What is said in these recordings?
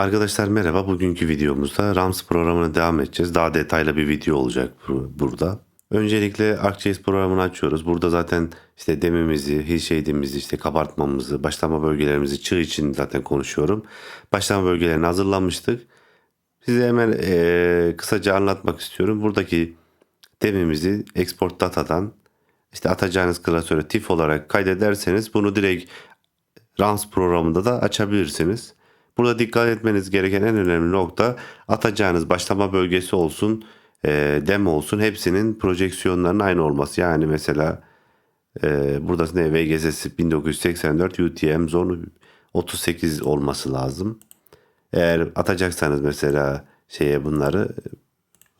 Arkadaşlar merhaba. Bugünkü videomuzda RAMS programına devam edeceğiz. Daha detaylı bir video olacak bu- burada. Öncelikle ArcGIS programını açıyoruz. Burada zaten işte demimizi, hill shade'imizi, işte kabartmamızı, başlama bölgelerimizi çığ için zaten konuşuyorum. Başlama bölgelerini hazırlamıştık. Size hemen eee, kısaca anlatmak istiyorum. Buradaki demimizi export datadan işte atacağınız klasöre TIFF olarak kaydederseniz bunu direkt RAMS programında da açabilirsiniz. Burada dikkat etmeniz gereken en önemli nokta atacağınız başlama bölgesi olsun, e, dem olsun hepsinin projeksiyonlarının aynı olması. Yani mesela e, burada ne VGS 1984 UTM zonu 38 olması lazım. Eğer atacaksanız mesela şeye bunları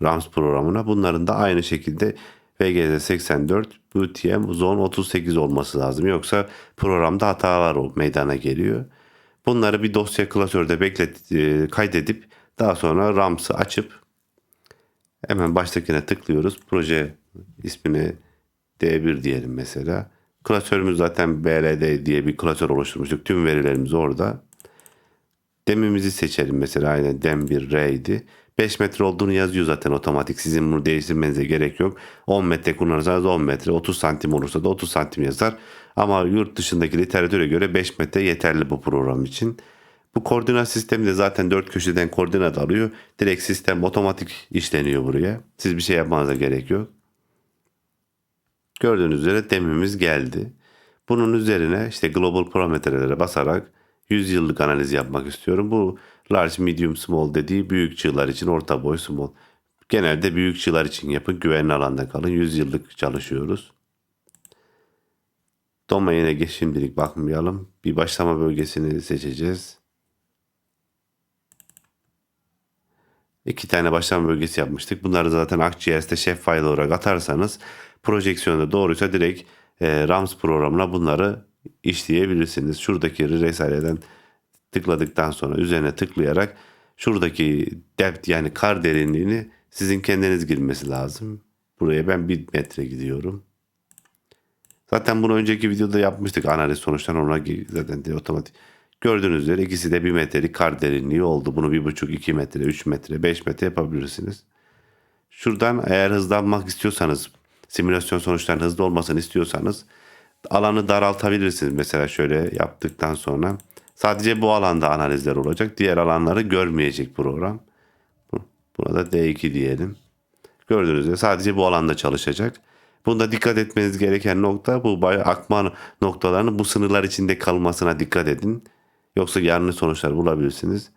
RAMS programına bunların da aynı şekilde VGS 84 UTM zon 38 olması lazım. Yoksa programda hatalar meydana geliyor. Bunları bir dosya klasörde beklet e, kaydedip daha sonra RAMS'ı açıp hemen baştakine tıklıyoruz. Proje ismini D1 diyelim mesela. Klasörümüz zaten BLD diye bir klasör oluşturmuştuk. Tüm verilerimiz orada. Demimizi seçelim mesela aynen dem 1 R idi. 5 metre olduğunu yazıyor zaten otomatik. Sizin bunu değiştirmenize gerek yok. 10 metre kullanırsanız 10 metre, 30 santim olursa da 30 santim yazar. Ama yurt dışındaki literatüre göre 5 metre yeterli bu program için. Bu koordinat sistemi de zaten dört köşeden koordinat alıyor. Direkt sistem otomatik işleniyor buraya. Siz bir şey yapmanıza gerek yok. Gördüğünüz üzere demimiz geldi. Bunun üzerine işte global parametrelere basarak 100 yıllık analiz yapmak istiyorum. Bu large, medium, small dediği büyük çığlar için orta boy, small. Genelde büyük çığlar için yapın. Güvenli alanda kalın. 100 yıllık çalışıyoruz. Domaine geç şimdilik bakmayalım. Bir başlama bölgesini seçeceğiz. İki tane başlama bölgesi yapmıştık. Bunları zaten ArcGIS'te şef file olarak atarsanız projeksiyonda doğruysa direkt e, RAMS programına bunları işleyebilirsiniz. Şuradaki resaileden tıkladıktan sonra üzerine tıklayarak şuradaki depth yani kar derinliğini sizin kendiniz girmesi lazım. Buraya ben 1 metre gidiyorum. Zaten bunu önceki videoda yapmıştık analiz sonuçlarını ona zaten otomatik. Gördüğünüz üzere ikisi de 1 metrelik kar derinliği oldu. Bunu 1,5, 2 metre, 3 metre, 5 metre yapabilirsiniz. Şuradan eğer hızlanmak istiyorsanız, simülasyon sonuçlarının hızlı olmasını istiyorsanız alanı daraltabilirsiniz. Mesela şöyle yaptıktan sonra sadece bu alanda analizler olacak. Diğer alanları görmeyecek program. Bu- Buna da D2 diyelim. Gördüğünüz üzere sadece bu alanda çalışacak. Bunda dikkat etmeniz gereken nokta bu bay- akma noktalarının bu sınırlar içinde kalmasına dikkat edin. Yoksa yanlış sonuçlar bulabilirsiniz.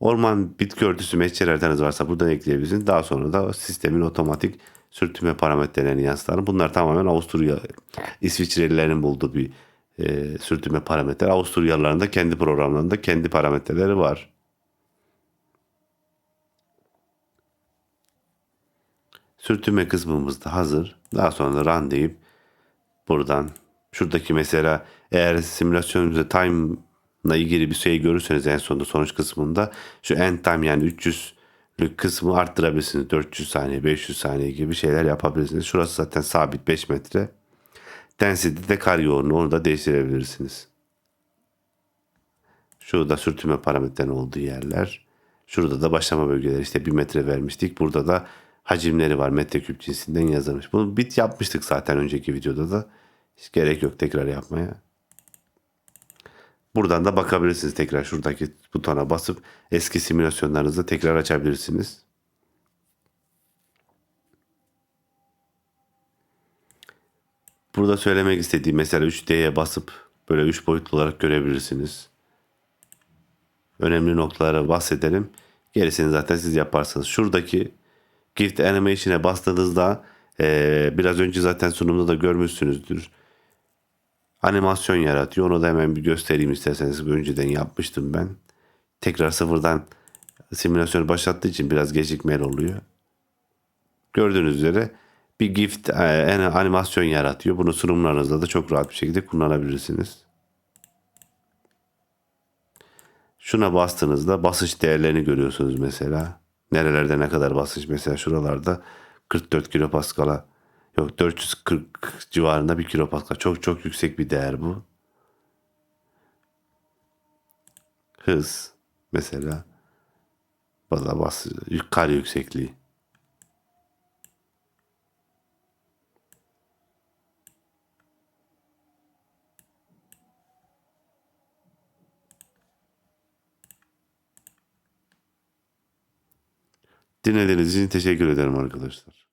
Orman bitki örtüsü haritanız varsa buradan ekleyebilirsiniz. Daha sonra da sistemin otomatik sürtünme parametrelerini yansıtar. Bunlar tamamen Avusturya, İsviçrelilerin bulduğu bir e, sürtünme parametre. Avusturyalıların da kendi programlarında kendi parametreleri var. Sürtünme kısmımız da hazır. Daha sonra run deyip buradan şuradaki mesela eğer simülasyonunuzda time ile ilgili bir şey görürseniz en sonunda sonuç kısmında şu end time yani 300'lük kısmı arttırabilirsiniz. 400 saniye, 500 saniye gibi şeyler yapabilirsiniz. Şurası zaten sabit 5 metre. Density de kar yoğunluğu onu da değiştirebilirsiniz. Şurada sürtünme parametrenin olduğu yerler. Şurada da başlama bölgeleri işte 1 metre vermiştik. Burada da hacimleri var metreküp cinsinden yazılmış. Bunu bit yapmıştık zaten önceki videoda da. Hiç gerek yok tekrar yapmaya. Buradan da bakabilirsiniz tekrar şuradaki butona basıp eski simülasyonlarınızı tekrar açabilirsiniz. Burada söylemek istediğim mesela 3D'ye basıp böyle 3 boyutlu olarak görebilirsiniz. Önemli noktalara bahsedelim. Gerisini zaten siz yaparsınız. Şuradaki Gift Animation'e bastığınızda eee, biraz önce zaten sunumda da görmüşsünüzdür. Animasyon yaratıyor. Onu da hemen bir göstereyim isterseniz. Önceden yapmıştım ben. Tekrar sıfırdan simülasyonu başlattığı için biraz gecikmeli oluyor. Gördüğünüz üzere bir gift e, en animasyon yaratıyor. Bunu sunumlarınızda da çok rahat bir şekilde kullanabilirsiniz. Şuna bastığınızda basış değerlerini görüyorsunuz mesela. Nerelerde ne kadar basış mesela şuralarda 44 kilopaskal'a Yok 440 civarında bir kilopascal. Çok çok yüksek bir değer bu. Hız mesela baza bas kar yüksekliği. Dinlediğiniz için teşekkür ederim arkadaşlar.